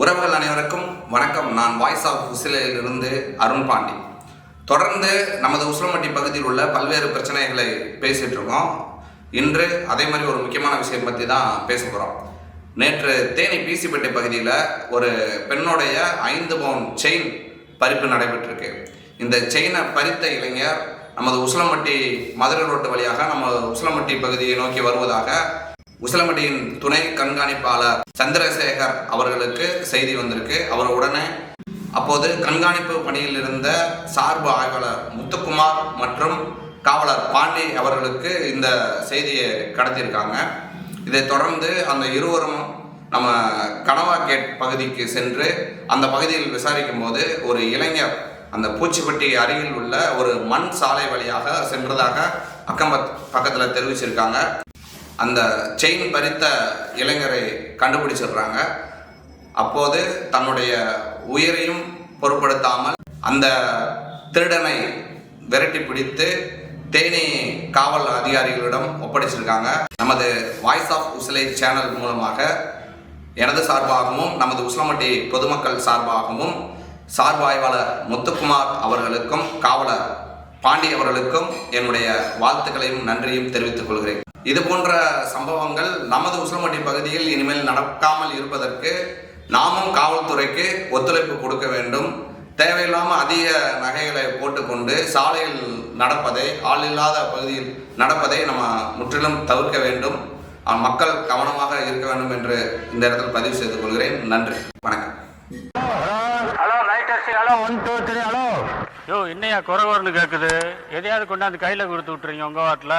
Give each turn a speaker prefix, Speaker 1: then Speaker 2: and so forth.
Speaker 1: உறவுகள் அனைவருக்கும் வணக்கம். நான் வாய்ஸ் ஆஃப் உசிலையிலிருந்து அருண் பாண்டி. தொடர்ந்து நமது உசிலம்பட்டி பகுதியில் உள்ள பல்வேறு பிரச்சனைகளை பேசிட்டு இருக்கோம். இன்று அதே மாதிரி ஒரு முக்கியமான விஷயம் பற்றி தான் பேச போகிறோம் நேற்று தேனி பிசிப்பேட்டை பகுதியில் ஒரு பெண்ணுடைய ஐந்து பவுன் செயின் பறிப்பு நடைபெற்றிருக்கு. இந்த செயினை பறித்த இளைஞர் நமது உசிலம்பட்டி மதுரை ரோட்டு வழியாக நம்ம உசிலம்பட்டி பகுதியை நோக்கி வருவதாக உசலமடியின் துணை கண்காணிப்பாளர் சந்திரசேகர் அவர்களுக்கு செய்தி வந்திருக்கு. அவர் உடனே அப்போது கண்காணிப்பு பணியில் இருந்த சார்பு ஆய்வாளர் முத்துக்குமார் மற்றும் காவலர் பாண்டி அவர்களுக்கு இந்த செய்தியை கடத்தியிருக்காங்க. இதைத் தொடர்ந்து அந்த இருவரும் நம்ம கனவா கேட் பகுதிக்கு சென்று அந்த பகுதியில் விசாரிக்கும் போது ஒரு இளைஞர் அந்த பூச்சிப்பட்டி அருகில் உள்ள ஒரு மண் சாலை வழியாக சென்றதாக அக்கம் பக்கத்தில் தெரிவிச்சிருக்காங்க. அந்த செயின் பறித்த இளைஞரை கண்டுபிடிச்சிடுறாங்க. அப்போது தன்னுடைய உயிரையும் பொருட்படுத்தாமல் அந்த திருடனை விரட்டி பிடித்து தேனி காவல் அதிகாரிகளிடம் ஒப்படைச்சிருக்காங்க. நமது வாய்ஸ் ஆஃப் உசிலை சேனல் மூலமாக எனது சார்பாகவும் நமது உசிலமட்டி பொதுமக்கள் சார்பாகவும் சார்பாய்வாளர் முத்துக்குமார் அவர்களுக்கும் காவலர் பாண்டி அவர்களுக்கும் என்னுடைய வாழ்த்துக்களையும் நன்றியும் தெரிவித்துக் கொள்கிறேன். இது போன்ற சம்பவங்கள் நமது உசிலம்பட்டி பகுதியில் இனிமேல் நடக்காமல் இருப்பதற்கு நாமும் காவல்துறைக்கு ஒத்துழைப்பு கொடுக்க வேண்டும். தேவையில்லாமல் அதிக நகைகளை போட்டுக்கொண்டு சாலையில் நடப்பதை ஆள் இல்லாத பகுதியில் நடப்பதை நம்ம முற்றிலும் தவிர்க்க வேண்டும். மக்கள் கவனமாக இருக்க வேண்டும் என்று இந்த இடத்தில் பதிவு செய்து கொள்கிறேன். நன்றி. வணக்கம்.
Speaker 2: Hello hello one two three hello.
Speaker 3: யோ என்னையா குறை குறைன்னு கேட்குது எதையாவது கொண்டாந்து கையில் கொடுத்து விட்டுறீங்க உங்கள் வாட்டில்